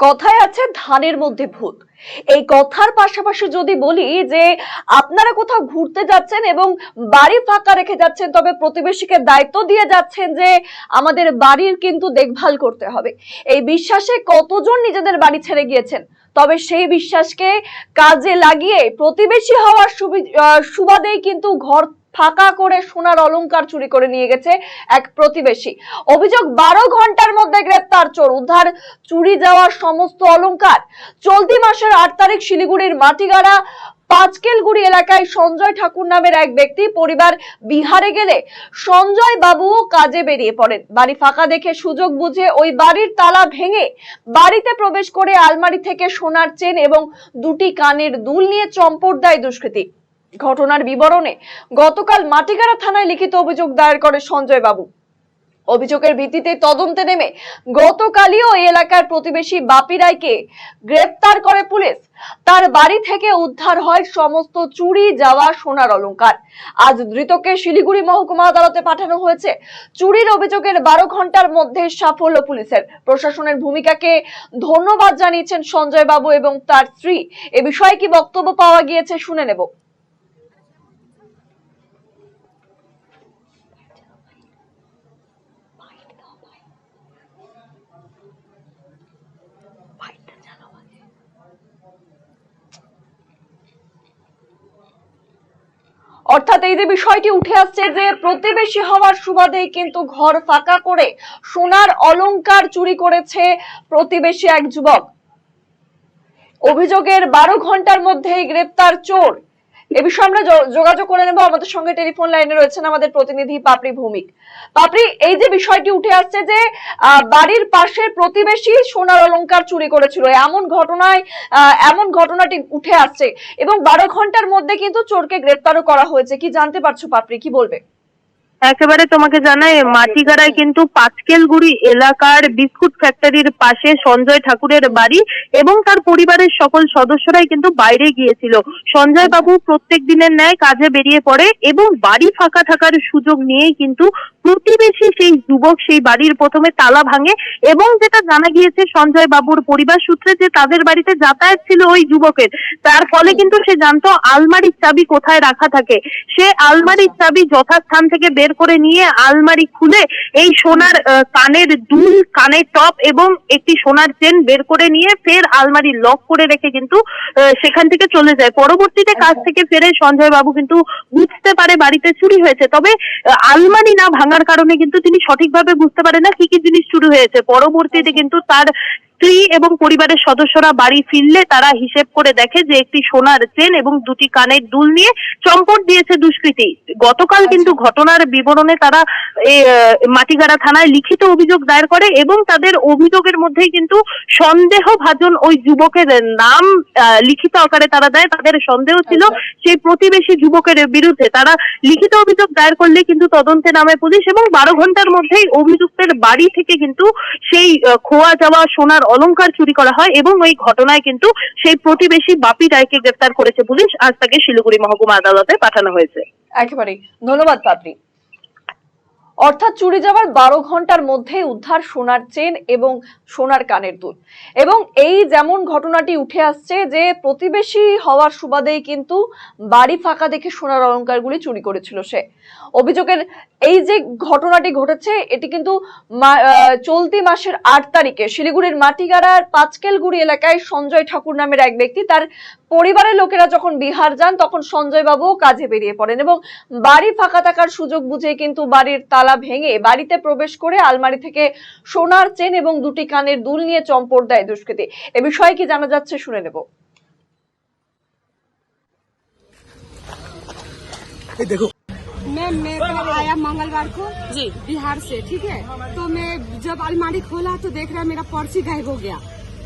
কথায় আছে ধানের মধ্যে ভূত। এই কথার পাশাপাশি যদি বলি যে আপনারা কোথাও ঘুরতে যাচ্ছেন এবং বাড়ি ফাঁকা রেখে যাচ্ছেন, তবে প্রতিবেশীকে দায়িত্ব দিয়ে যাচ্ছেন যে আমাদের বাড়ির কিন্তু দেখভাল করতে হবে। এই বিশ্বাসে কতজন নিজেদের বাড়ি ছেড়ে গিয়েছেন? তবে সেই বিশ্বাসকে কাজে লাগিয়ে প্রতিবেশী হওয়ার সুবাদেই কিন্তু ঘর ফাঁকা করে সোনার অলংকার চুরি করে নিয়ে গেছে এক প্রতিবেশী। অভিযোগ, বারো ঘণ্টার মধ্যে গ্রেপ্তার, চোর, উদ্ধার, চুরি যাওয়ার সমস্ত অলংকার। চলতি মাসের আট তারিখ শিলিগুড়ির মাটিগাড়া পাঁচকেলগুড়ি এলাকায় সঞ্জয় ঠাকুর নামের এক ব্যক্তি পরিবার বিহারে গেলে সঞ্জয় বাবুও কাজে বেরিয়ে পড়েন। বাড়ি ফাঁকা দেখে সুযোগ বুঝে ওই বাড়ির তালা ভেঙে বাড়িতে প্রবেশ করে আলমারি থেকে সোনার চেন এবং দুটি কানের দুল নিয়ে চম্পট দেয় দুষ্কৃতী। ঘটনার বিবরণে গতকাল মাটিগাড়া থানায় লিখিত অভিযোগ দায়ের করে সঞ্জয় বাবু। অভিযোগের ভিত্তিতে তদন্তে নেমে গতকালই এলাকার প্রতিবেশী বাপি রায়কে গ্রেপ্তার করে পুলিশ। তার বাড়ি থেকে উদ্ধার হয় সমস্ত চুরি যাওয়া সোনার অলংকার। আজ ধৃতকে শিলিগুড়ি মহকুমা আদালতে পাঠানো হয়েছে। চুরির অভিযোগের বারো ঘণ্টার মধ্যে সাফল্য পুলিশের। প্রশাসনের ভূমিকাকে ধন্যবাদ জানিয়েছেন সঞ্জয় বাবু এবং তার স্ত্রী। এ বিষয়ে কি বক্তব্য পাওয়া গিয়েছে শুনে নেব। অর্থাৎ এই যে বিষয়টি উঠে আসছে যে প্রতিবেশী হওয়ার সুবাদেই কিন্তু ঘর ফাঁকা করে সোনার অলংকার চুরি করেছে প্রতিবেশী এক যুবক। অভিযোগের বারো ঘণ্টার মধ্যেই গ্রেপ্তার চোর। এ বিষয়ে আমরা যোগাযোগ করে নেব। আমাদের সঙ্গে টেলিফোন লাইনে রয়েছেন আমাদের প্রতিনিধি পাপড়ি ভৌমিক। পাপড়ি, এই যে বিষয়টি উঠে আসছে যে বাড়ির পাশের প্রতিবেশী সোনার অলংকার চুরি করেছিল। এমন ঘটনায় এমন ঘটনাটি উঠে আসছে এবং বারো ঘণ্টার মধ্যে কিন্তু চোরকে গ্রেপ্তারও করা হয়েছে। কি জানতে পারছ পাপড়ি? কি বলবে? একেবারে তোমাকে জানাই, মাটিগাড়ায় কিন্তু পাঁচকেলগুড়ি এলাকার বিস্কুট ফ্যাক্টরির পাশে সঞ্জয় ঠাকুরের বাড়ি এবং তার পরিবারের সকল সদস্যরাই কিন্তু বাইরে গিয়েছিল। সঞ্জয় বাবু প্রত্যেক দিনের ন্যায় কাজে বেরিয়ে পড়ে এবং বাড়ি ফাঁকা থাকার সুযোগ নিয়েই কিন্তু প্রতিবেশী সেই যুবক সেই বাড়ির প্রথমে তালা ভাঙে এবং যেটা জানা গিয়েছে সঞ্জয় বাবুর পরিবার সূত্রে যে তাদের বাড়িতে যাতায়াত ছিল ওই যুবকের। তার ফলে কিন্তু সে জানতো আলমারির চাবি কোথায় রাখা থাকে। সে আলমারির চাবি যথাস্থান থেকে বের করে নিয়ে আলমারি খুলে এই সোনার কানের দুল কানের টপ এবং একটি সোনার চেন বের করে নিয়ে ফের আলমারি লক করে রেখে কিন্তু সেখান থেকে চলে যায়। পরবর্তীতে কাজ থেকে ফেরে সঞ্জয় বাবু কিন্তু বুঝতে পারে বাড়িতে চুরি হয়েছে। তবে আলমারি না ভাঙার কারণে কিন্তু তিনি সঠিকভাবে বুঝতে পারে না কি কি জিনিস চুরি হয়েছে। পরবর্তীতে কিন্তু তার স্ত্রী এবং পরিবারের সদস্যরা বাড়ি ফিরলে তারা হিসেব করে দেখে যে একটি সোনার চেন এবং দুটি কানের দুল নিয়ে চম্পট দিয়েছে দুষ্কৃতী। গতকাল কিন্তু ঘটনার বিবরণে তারা মাটিগাড়া থানায় লিখিত অভিযোগ দায়ের করে এবং তাদের অভিযোগের মধ্যেই কিন্তু সন্দেহভাজন ওই যুবকের নাম লিখিত আকারে তারা দেয়। তাদের সন্দেহ ছিল সেই প্রতিবেশী যুবকের বিরুদ্ধে। তারা লিখিত অভিযোগ দায়ের করলে কিন্তু তদন্তে নামে পুলিশ এবং বারো ঘণ্টার মধ্যেই অভিযুক্তের বাড়ি থেকে কিন্তু সেই খোয়া যাওয়া সোনার অলংকার চুরি করা হয় এবং ওই ঘটনায় কিন্তু সেই প্রতিবেশী বাপি রায়কে গ্রেফতার করেছে পুলিশ। আজ তাকে শিলিগুড়ি মহকুমা আদালতে পাঠানো হয়েছে। একেবারেই। ধন্যবাদ পাপড়ি অর্থাৎ চুরি যাওয়ার বারো ঘণ্টার মধ্যেই উদ্ধার সোনার চেন এবং সোনার কানের দুল। এবং এই যেমন ঘটনাটি উঠে আসছে যে প্রতিবেশী হওয়ার সুবাদেই কিন্তু বাড়ি ফাঁকা দেখে সোনার অলংকারগুলি চুরি করেছিল সে। অভিযোগের এই যে ঘটনাটি ঘটেছে, এটি কিন্তু চলতি মাসের আট তারিখে শিলিগুড়ির মাটিগাড়ার পাঁচকেলগুড়ি এলাকায় সঞ্জয় ঠাকুর নামের এক ব্যক্তি তার পরিবারের লোকেরা যখন বিহার যান তখন সঞ্জয় বাবুও কাজে বেরিয়ে পড়েন এবং বাড়ি ফাঁকা থাকার সুযোগ বুঝে কিন্তু বাড়ির তালা ভেঙে বাড়িতে প্রবেশ করে আলমারি থেকে সোনার চেন এবং দুটি কানের দুল নিয়ে চম্পট দেয় দুষ্কৃতী এ বিষয়ে কি জানা যাচ্ছে শুনে নেব ये देखो मैं मैं कल आया मंगलवार को जी बिहार से ठीक है तो मैं जब अलमारी खोला तो देख रहा मेरा पर्ची गायब हो गया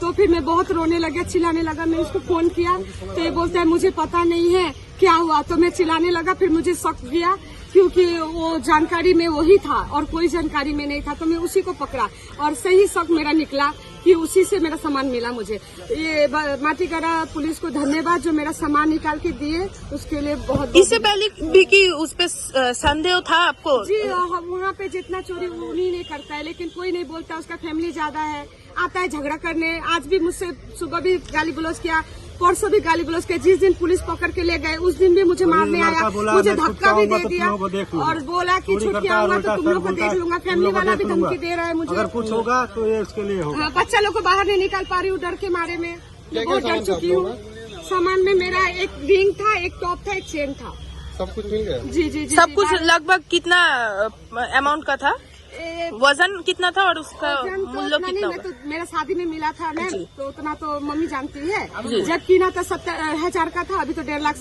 तो फिर मैं बहुत रोने लगा चिल्लाने लगा। मैं उसको फ़ोन किया तो ये बोलता है मुझे पता नहीं है क्या हुआ। तो मैं चिल्लाने लगा फिर मुझे शक गया क्योंकि वो जानकारी में वही था और कोई जानकारी में नहीं था। तो मैं उसी को पकड़ा और सही शक मेरा निकला कि उसी से मेरा सामान मिला मुझे। ये माटीगढ़ा पुलिस को धन्यवाद जो मेरा सामान निकाल के दिए उसके लिए बहुत इससे पहले भी कि उस पे संदेह था आपको? जी हम वहाँ पे जितना चोरी उन्हीं ने करता है लेकिन कोई नहीं बोलता उसका फैमिली ज़्यादा है। आता है झगड़ा करने। आज भी मुझसे सुबह भी गाली गलौज किया परसों भी गाली गलौज किया। जिस दिन पुलिस पकड़ के ले गए उस दिन भी मुझे मारने आया मुझे धक्का भी दे दिया। और बोला कि चोरी छुट करता के आऊँगा है, तो तुम लोग को देख लूँगा फैमिली वाला भी। धमकी दे रहा है मुझे। अगर कुछ होगा तो ये इसके लिए होगा। हाँ, बच्चा लोग को बाहर नहीं निकाल पा रही हूँ डर के मारे में। बहुत डर चुकी हूँ। सामान में मेरा एक रिंग था एक टॉप था एक चेन था। सब कुछ मिल गया? जी जी जी सब कुछ लगभग कितना अमाउंट का था? ए, वज़न कितना था और उसका तो मूल्य नहीं, कितना मैं तो मेरा शादी में मिला था ना तो उतना तो मम्मी जानती है। जब कीना था सत्तर हज़ार का था अभी तो डेढ़ लाख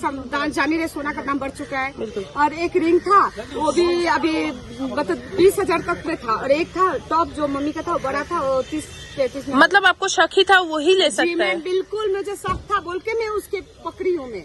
जानी रहे सोना का दाम बढ़ चुका है। और एक रिंग था वो भी अभी मतलब बीस हज़ार तक में था। और एक था टॉप जो मम्मी का था वो बड़ा था वो तीस पैंतीस मतलब आपको शक ही था वही ले सकता मैं है। बिल्कुल मुझे शक था बोल के मैं उसके पकड़ी हूँ मैं।